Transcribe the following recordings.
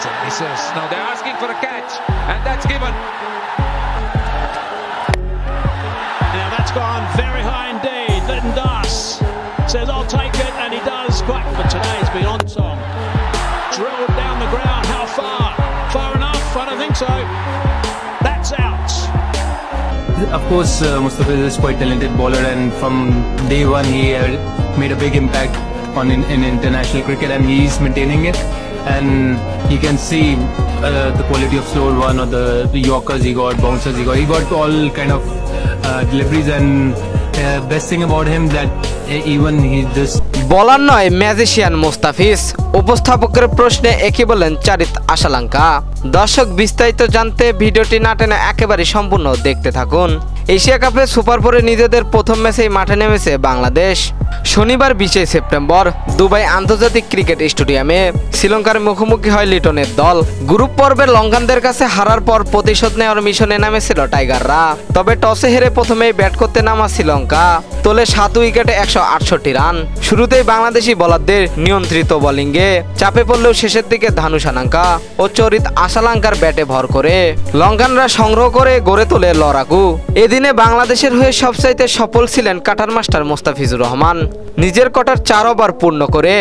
Jesus. No, they're asking for a catch, and that's given. Now that's gone very high indeed. Lytton Das says, I'll take it, and he does quite. But today's beyond song. Drilled down the ground. How far? Far enough? I don't think so. That's out. Of course, uh, Mustafa is quite talented bowler, and from day one he uh, made a big impact on in, in international cricket, and he's maintaining it. And you can see uh, the quality of slower one or the, the Yorkers he got, bouncers he got. He got all kind of uh, deliveries, and uh, best thing about him that বলার নয়, magician Mustafiz. উপস্থাপকের প্রশ্নে একই বলেন চারিত আশালাঙ্কা। দর্শক বিস্তারিত জানতে ভিডিওটি না টেনে একেবারে সম্পূর্ণ দেখতে থাকুন। এশিয়া কাপে সুপার ফোরে নিজেদের প্রথম ম্যাচেই মাঠে নেমেছে বাংলাদেশ। শনিবার বিশে সেপ্টেম্বর, দুবাই আন্তর্জাতিক ক্রিকেট স্টেডিয়ামে। শ্রীলঙ্কার মুখোমুখি হয় লিটনের দল। গ্রুপ পর্বে লঙ্কানদের কাছে হারার পর প্রতিশোধ নেওয়ার মিশনে নামেছিল টাইগাররা। তবে টসে হেরে প্রথমেই ব্যাট করতে নামা শ্রীলঙ্কা। তোলে সাত উইকেটে একশো আটষট্টি রান। শুরুতেই বাংলাদেশি বলারদের নিয়ন্ত্রিত বোলিংয়ে চাপে পড়লেও শেষের দিকে ধানু সানাঙ্কা ও চরিত আশালাঙ্কার ব্যাটে ভর করে লঙ্কানরা সংগ্রহ করে গড়ে তোলে লড়াকু এদিনে বাংলাদেশের হয়ে সবচাইতে সফল ছিলেন কাটার মাস্টার মোস্তাফিজুর রহমান। নিজের কটার চার ওভার পূর্ণ করে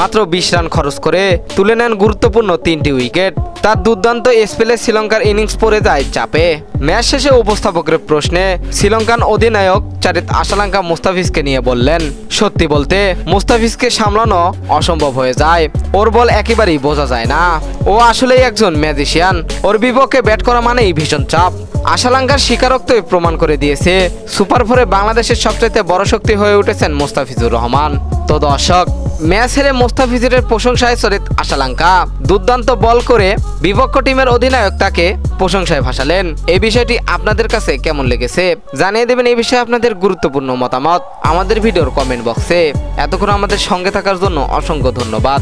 মাত্র বিশ রান খরচ করে তুলে নেন গুরুত্বপূর্ণ তিনটি উইকেট। তার দুর্দান্ত স্পেলে শ্রীলঙ্কার ইনিংস পড়ে যায় চাপে। ম্যাচ শেষে উপস্থাপকের প্রশ্নে শ্রীলঙ্কান অধিনায়ক চারিত আশালাঙ্কা মুস্তাফিজকে নিয়ে বললেন, সত্যি বলতে, মুস্তাফিজকে সামলানো অসম্ভব হয়ে যায়। ওর বল একেবারেই বোঝা যায় না। ও আসলেই একজন ম্যাজিশিয়ান। ওর বিপক্ষে ব্যাট করা মানেই ভীষণ চাপ। আশালাঙ্কার স্বীকারোক্তই প্রমাণ করে দিয়েছে, সুপার ফোরে বাংলাদেশের সবচাইতে বড় শক্তি হয়ে উঠেছেন মোস্তাফিজুর রহমান। তো দর্শক ম্যাচ হেরে মোস্তাফিজুরের প্রশংসায় চরিত আশালাঙ্কা। দুর্দান্ত বল করে বিপক্ষ টিমের অধিনায়ক তাকে প্রশংসায় ভাসালেন। এই বিষয়টি আপনাদের কাছে কেমন লেগেছে? জানিয়ে দেবেন এই বিষয়ে আপনাদের গুরুত্বপূর্ণ মতামত। আমাদের ভিডিওর কমেন্ট বক্সে এতক্ষণ আমাদের সঙ্গে থাকার জন্য অসংখ্য ধন্যবাদ।